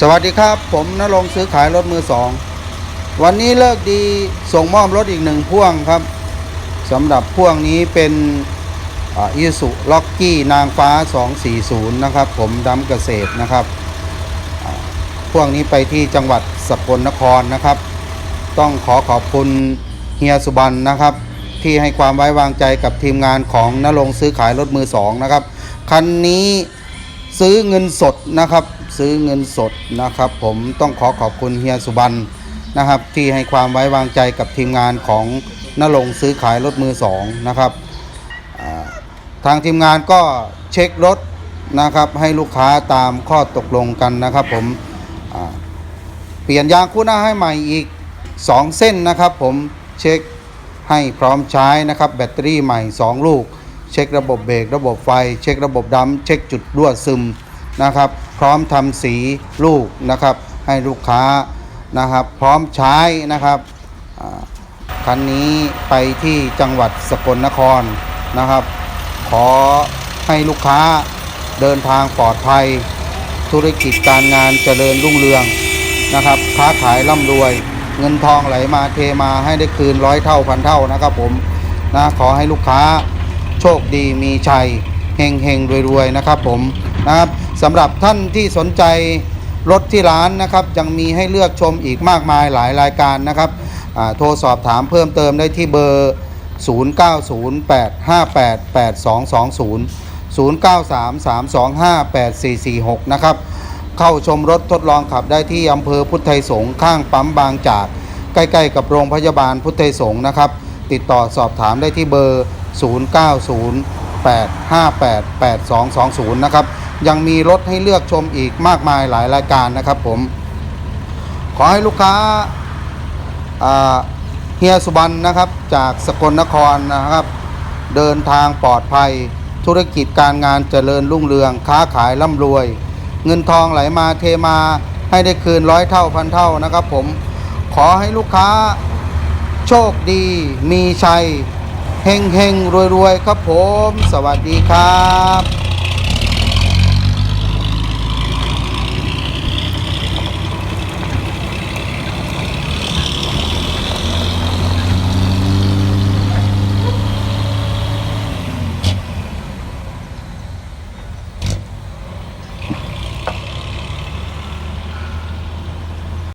สวัสดีครับ ผมนรงซื้อขายรถมือสอง วันนี้เลิกดีส่งมอบรถอีกหนึ่งพ่วงครับสำหรับพ่วงนี้เป็นอีสุล็อกกี้นางฟ้า 240 นะครับ ผมดำเกษตรนะครับพ่วงนี้ไปที่จังหวัดสกลนครนะครับ ต้องขอขอบคุณเฮียสุบันนะครับ ที่ให้ความไว้วางใจกับทีมงานของนรงซื้อขายรถมือสองนะครับ คันนี้ ซื้อเงินสดนะครับ ซื้อเงินสดนะครับ ผมต้องขอขอบคุณเฮียสุบันนะครับ ที่ให้ความไว้วางใจกับทีมงานของนรงซื้อขายรถมือสองนะครับทางทีมงานก็เช็ครถนะครับ ให้ลูกค้าตามข้อตกลงกันนะครับ ผมเปลี่ยนยางคู่หน้าให้ใหม่อีก 2 เส้นนะครับ ผมเช็คให้พร้อมใช้นะครับ แบตเตอรี่ใหม่ 2 ลูก เช็คระบบเบรกระบบไฟ เช็คระบบดำเช็คจุดรั่วซึมนะครับ พร้อมทำสีลูกนะครับ ให้ลูกค้านะครับ พร้อมใช้นะครับคันนี้ไปที่จังหวัดสกลนครนะครับ ขอให้ลูกค้าเดินทางปลอดภัย ธุรกิจการงานเจริญรุ่งเรืองนะครับ ค้าขายร่ำรวย เงินทองไหลมาเทมาให้ได้คืนร้อยเท่าพันเท่านะครับผมนะขอให้ลูกค้า โชคดีมีชัยเฮงเฮงรวยรวยๆนะครับผมนะครับสำหรับท่านที่สนใจรถที่ร้านนะครับยังมีให้เลือกชมอีกมากมายหลายรายการนะครับโทรสอบถามเพิ่มเติมได้ที่เบอร์ 0908588220 0933258446 นะครับ เข้าชมรถทดลองขับได้ที่อำเภอพุทธไทยสงฆ์ข้างปั๊มบางจาก ใกล้ ๆ กับโรงพยาบาลพุทธไทยสงฆ์นะครับ ติดต่อสอบถามได้ที่เบอร์ 0908588220 นะครับ ยังมีรถให้เลือกชมอีกมากมายหลายรายการนะครับผม ขอให้ลูกค้าเฮียสุบันนะครับ จากสกลนครนะครับ เดินทางปลอดภัย ธุรกิจการงานเจริญรุ่งเรือง ค้าขายร่ำรวย เงินทองไหลมาเทมาให้ได้คืนร้อยเท่าพันเท่านะครับผมขอให้ลูกค้า ชคดีมีชัยเฮงเฮงรวยรวยๆครับผม สวัสดีครับ